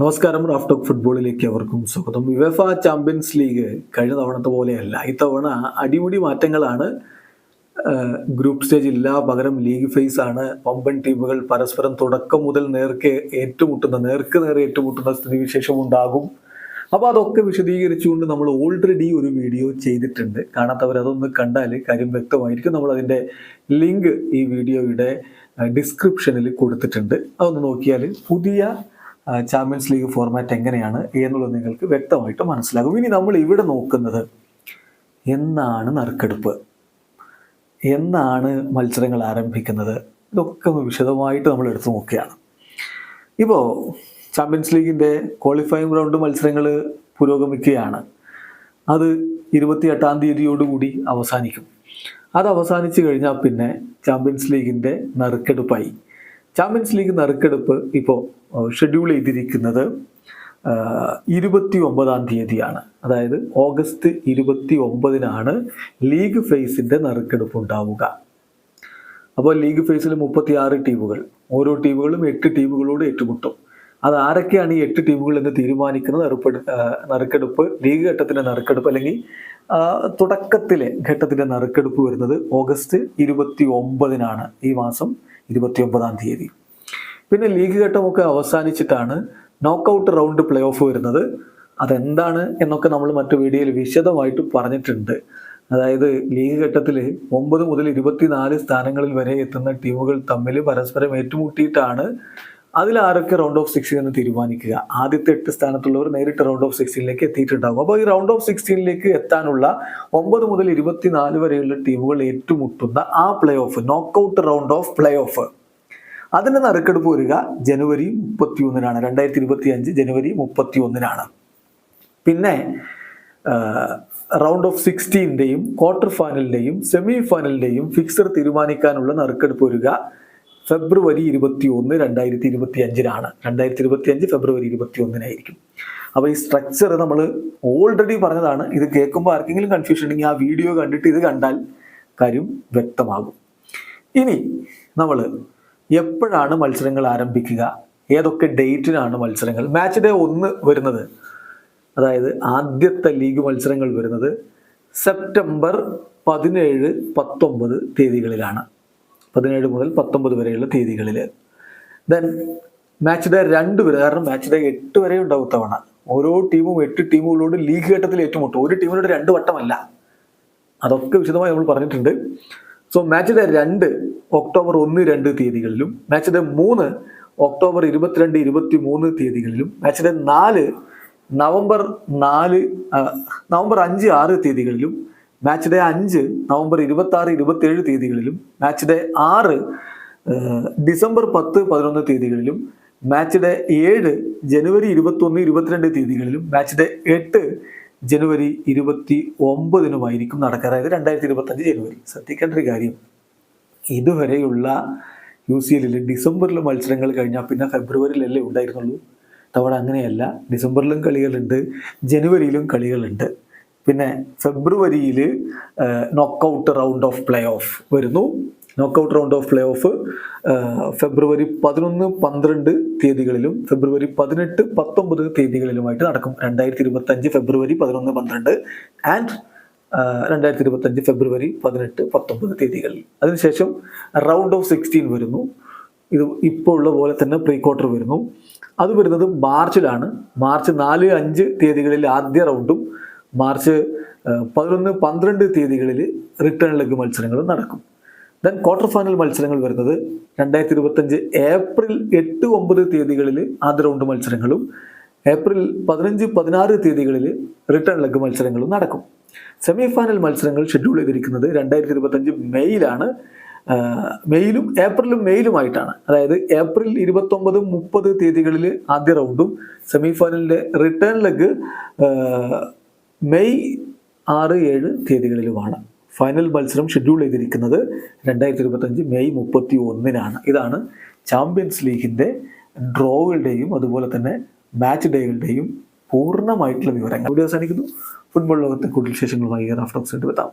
നമസ്കാരം Raf talk ഫുട്ബോളിലേക്ക് അവർക്കും സ്വാഗതം. യുവഫ ചാമ്പ്യൻസ് ലീഗ് കഴിഞ്ഞ തവണത്തെ പോലെയല്ല ഇത്തവണ അടിമുടി മാറ്റങ്ങളാണ്. ഗ്രൂപ്പ് സ്റ്റേജ് ഇല്ല പകരം ലീഗ് ഫേസ് ആണ്. പമ്പൻ ടീമുകൾ പരസ്പരം തുടക്കം മുതൽ നേർക്ക് ഏറ്റുമുട്ടുന്ന നേർക്ക് നേരെ ഏറ്റുമുട്ടുന്ന സ്ഥിതിവിശേഷം ഉണ്ടാകും. അപ്പോൾ അതൊക്കെ വിശദീകരിച്ചുകൊണ്ട് നമ്മൾ ഓൾറെഡി ഒരു വീഡിയോ ചെയ്തിട്ടുണ്ട്. കാണാത്തവർ അതൊന്ന് കണ്ടാൽ കാര്യം വ്യക്തമായിരിക്കും. നമ്മൾ അതിന്റെ ലിങ്ക് ഈ വീഡിയോയുടെ ഡിസ്ക്രിപ്ഷനിൽ കൊടുത്തിട്ടുണ്ട്. അതൊന്ന് നോക്കിയാൽ പുതിയ ചാമ്പ്യൻസ് ലീഗ് ഫോർമാറ്റ് എങ്ങനെയാണ് എന്നുള്ളത് നിങ്ങൾക്ക് വ്യക്തമായിട്ട് മനസ്സിലാകും. ഇനി നമ്മൾ ഇവിടെ നോക്കുന്നത് എന്നാണ് നറുക്കെടുപ്പ്? എന്നാണ് മത്സരങ്ങൾ ആരംഭിക്കുന്നത്? ഇതൊക്കെ ഒന്ന് വിശദമായിട്ട് നമ്മൾ എടുത്തു നോക്കുകയാണ്. ഇപ്പോൾ ചാമ്പ്യൻസ് ലീഗിന്റെ ക്വാളിഫയിങ് റൗണ്ട് മത്സരങ്ങൾ പുരോഗമിക്കുകയാണ്. അത് ഇരുപത്തിയെട്ടാം തീയതിയോടുകൂടി അവസാനിക്കും. അത് അവസാനിച്ചു കഴിഞ്ഞാൽ പിന്നെ ചാമ്പ്യൻസ് ലീഗിന്റെ നറുക്കെടുപ്പായി. ചാമ്പ്യൻസ് ലീഗ് നറുക്കെടുപ്പ് ഇപ്പോൾ ഷെഡ്യൂൾ ചെയ്തിരിക്കുന്നത് ഇരുപത്തി ഒമ്പതാം തീയതിയാണ്. അതായത് ഓഗസ്റ്റ് ഇരുപത്തി ഒമ്പതിനാണ് ലീഗ് ഫേസിന്റെ നറുക്കെടുപ്പ് ഉണ്ടാവുക. അപ്പോൾ ലീഗ് ഫേസിൽ മുപ്പത്തി ആറ് ടീമുകൾ. ഓരോ ടീമുകളും എട്ട് ടീമുകളോട് ഏറ്റുമുട്ടും. അത് ആരൊക്കെയാണ് ഈ എട്ട് ടീമുകൾ എന്ന് തീരുമാനിക്കുന്നത് നറുപ്പെടു നറുക്കെടുപ്പ്? ലീഗ് ഘട്ടത്തിന്റെ നറുക്കെടുപ്പ് അല്ലെങ്കിൽ തുടക്കത്തിലെ ഘട്ടത്തിന്റെ നറുക്കെടുപ്പ് വരുന്നത് ഓഗസ്റ്റ് ഇരുപത്തി ഒമ്പതിനാണ് ഈ മാസം ഇരുപത്തി ഒമ്പതാം തീയതി. പിന്നെ ലീഗ് ഘട്ടമൊക്കെ അവസാനിച്ചിട്ടാണ് നോക്കൗട്ട് റൗണ്ട് പ്ലേ ഓഫ് വരുന്നത്. അതെന്താണ് എന്നൊക്കെ നമ്മൾ മറ്റു വീഡിയോയിൽ വിശദമായിട്ട് പറഞ്ഞിട്ടുണ്ട്. അതായത് ലീഗ് ഘട്ടത്തിൽ ഒമ്പത് മുതൽ ഇരുപത്തിനാല് സ്ഥാനങ്ങളിൽ വരെ എത്തുന്ന ടീമുകൾ തമ്മിൽ പരസ്പരം ഏറ്റുമുട്ടിയിട്ടാണ് അതിൽ ആരൊക്കെ റൗണ്ട് ഓഫ് സിക്സ്റ്റീൻ എന്ന് തീരുമാനിക്കുക? ആദ്യത്തെ എട്ട് സ്ഥാനത്തുള്ളവർ നേരിട്ട് റൗണ്ട് ഓഫ് സിക്സ്റ്റീനിലേക്ക് എത്തിയിട്ടുണ്ടാകും. അപ്പോൾ ഈ റൗണ്ട് ഓഫ് സിക്സ്റ്റീനിലേക്ക് എത്താനുള്ള ഒമ്പത് മുതൽ ഇരുപത്തിനാല് വരെയുള്ള ടീമുകൾ ഏറ്റുമുട്ടുന്ന ആ play off knockout round of play off അതിന്റെ നറുക്കെടുപ്പ് വരിക ജനുവരി മുപ്പത്തി ഒന്നിനാണ് രണ്ടായിരത്തി ഇരുപത്തി അഞ്ച് ജനുവരി മുപ്പത്തി ഒന്നിനാണ് പിന്നെ റൗണ്ട് ഓഫ് സിക്സ്റ്റീന്റെയും ക്വാർട്ടർ ഫൈനലിന്റെയും സെമി ഫൈനലിന്റെയും ഫിക്സർ തീരുമാനിക്കാനുള്ള നറുക്കെടുപ്പ് വരിക ഫെബ്രുവരി ഇരുപത്തി ഒന്ന് രണ്ടായിരത്തി ഇരുപത്തി അഞ്ചിനാണ് രണ്ടായിരത്തി ഇരുപത്തി അഞ്ച് ഫെബ്രുവരി ഇരുപത്തി ഒന്നിനായിരിക്കും അപ്പോൾ ഈ സ്ട്രക്ചർ നമ്മൾ ഓൾറെഡി പറഞ്ഞതാണ്. ഇത് കേൾക്കുമ്പോൾ ആർക്കെങ്കിലും കൺഫ്യൂഷൻ ഉണ്ടെങ്കിൽ ആ വീഡിയോ കണ്ടിട്ട് ഇത് കണ്ടാൽ കാര്യം വ്യക്തമാകും. ഇനി നമ്മൾ എപ്പോഴാണ് മത്സരങ്ങൾ ആരംഭിക്കുക? ഏതൊക്കെ ഡേറ്റിനാണ് മത്സരങ്ങൾ? മാച്ച് ഡേ ഒന്ന് വരുന്നത്. അതായത് ആദ്യത്തെ ലീഗ് മത്സരങ്ങൾ വരുന്നത് സെപ്റ്റംബർ പതിനേഴ് പത്തൊമ്പത് തീയതികളിലാണ്. പതിനേഴ് മുതൽ പത്തൊമ്പത് വരെയുള്ള തീയതികളിൽ ദെൻ മാച്ച് ഡേ രണ്ട് വരെ കാരണം മാച്ച് ഡേ എട്ട് വരെ ഉണ്ടാവും തവണ ഓരോ ടീമും എട്ട് ടീമുകളോട് ലീഗ് ഘട്ടത്തിൽ ഏറ്റുമുട്ടും. ഒരു ടീമിനോട് രണ്ട് വട്ടമല്ല. അതൊക്കെ വിശദമായി നമ്മൾ പറഞ്ഞിട്ടുണ്ട്. സോ മാച്ച് ഡേ രണ്ട് ഒക്ടോബർ ഒന്ന് രണ്ട് തീയതികളിലും മാച്ച് ഡേ മൂന്ന് ഒക്ടോബർ ഇരുപത്തിരണ്ട് ഇരുപത്തി മൂന്ന് തീയതികളിലും മാച്ച് ഡേ നാല് നവംബർ നാല് നവംബർ അഞ്ച് ആറ് തീയതികളിലും മാച്ച് ഡേ അഞ്ച് നവംബർ ഇരുപത്തി ആറ് ഇരുപത്തി ഏഴ് തീയതികളിലും മാച്ച് ഡേ ആറ് ഡിസംബർ പത്ത് പതിനൊന്ന് തീയതികളിലും മാച്ച് ഡേ ഏഴ് ജനുവരി ഇരുപത്തൊന്ന് ഇരുപത്തിരണ്ട് തീയതികളിലും മാച്ച് ഡേ എട്ട് ജനുവരി ഇരുപത്തി ഒമ്പതിനുമായിരിക്കും നടക്കുക. അതായത് രണ്ടായിരത്തി ഇരുപത്തഞ്ച് ജനുവരി. ശ്രദ്ധിക്കേണ്ട ഒരു കാര്യം. ഇതുവരെയുള്ള യു സി എല്ലിൽ ഡിസംബറിൽ മത്സരങ്ങൾ കഴിഞ്ഞാൽ പിന്നെ ഫെബ്രുവരിയിലല്ലേ ഉണ്ടായിരുന്നുള്ളൂ. തവണ അങ്ങനെയല്ല. ഡിസംബറിലും കളികളുണ്ട് ജനുവരിയിലും കളികളുണ്ട്. പിന്നെ ഫെബ്രുവരിയിൽ knockout round of play off വരുന്നു. Knockout round of play off ഫെബ്രുവരി പതിനൊന്ന് പന്ത്രണ്ട് തീയതികളിലും ഫെബ്രുവരി പതിനെട്ട് പത്തൊമ്പത് തീയതികളിലുമായിട്ട് നടക്കും. രണ്ടായിരത്തി ഇരുപത്തഞ്ച് ഫെബ്രുവരി പതിനൊന്ന് പന്ത്രണ്ട് ആൻഡ് രണ്ടായിരത്തി ഇരുപത്തഞ്ച് ഫെബ്രുവരി പതിനെട്ട് പത്തൊമ്പത് തീയതികളിൽ. അതിനുശേഷം റൗണ്ട് ഓഫ് സിക്സ്റ്റീൻ വരുന്നു. ഇത് ഇപ്പോൾ ഉള്ള പോലെ തന്നെ പ്രീ ക്വാർട്ടർ വരുന്നു. അത് വരുന്നത് മാർച്ചിലാണ്. മാർച്ച് നാല് അഞ്ച് തീയതികളിൽ ആദ്യ റൗണ്ടും മാർച്ച് പതിനൊന്ന് പന്ത്രണ്ട് തീയതികളിൽ റിട്ടേൺ ലെഗ് മത്സരങ്ങൾ നടക്കും. ദെൻ ക്വാർട്ടർ ഫൈനൽ മത്സരങ്ങൾ വരുന്നത് രണ്ടായിരത്തി ഇരുപത്തഞ്ച് ഏപ്രിൽ എട്ട് ഒമ്പത് തീയതികളിൽ ആദ്യ റൗണ്ട് മത്സരങ്ങളും ഏപ്രിൽ പതിനഞ്ച് പതിനാറ് തീയതികളിൽ റിട്ടേൺ ലെഗ് മത്സരങ്ങളും നടക്കും. സെമി ഫൈനൽ മത്സരങ്ങൾ ഷെഡ്യൂൾ ചെയ്തിരിക്കുന്നത് രണ്ടായിരത്തി ഇരുപത്തഞ്ച് മെയ്യിലാണ് മെയ്യിലും ഏപ്രിലും മെയ്യിലുമായിട്ടാണ്. അതായത് ഏപ്രിൽ ഇരുപത്തൊമ്പത് മുപ്പത് തീയതികളിൽ ആദ്യ റൗണ്ടും സെമി ഫൈനലിന്റെ റിട്ടേൺ ലെഗ് മെയ് ആറ് ഏഴ് തീയതികളിലുമാണ് ഫൈനൽ മത്സരം ഷെഡ്യൂൾ ചെയ്തിരിക്കുന്നത് രണ്ടായിരത്തി ഇരുപത്തഞ്ച് മെയ് മുപ്പത്തി ഒന്നിനാണ് ഇതാണ് ചാമ്പ്യൻസ് ലീഗിന്റെ ഡ്രോകളുടെയും അതുപോലെ തന്നെ മാച്ച് ഡേകളുടെയും പൂർണമായിട്ടുള്ള വിവരങ്ങൾ. ഇവിടെ അവസാനിക്കുന്നു. ഫുട്ബോൾ ലോകത്തെ കൂടുതൽ വിശേഷങ്ങളുമായി ഓക്സിഡന്റ് എത്താം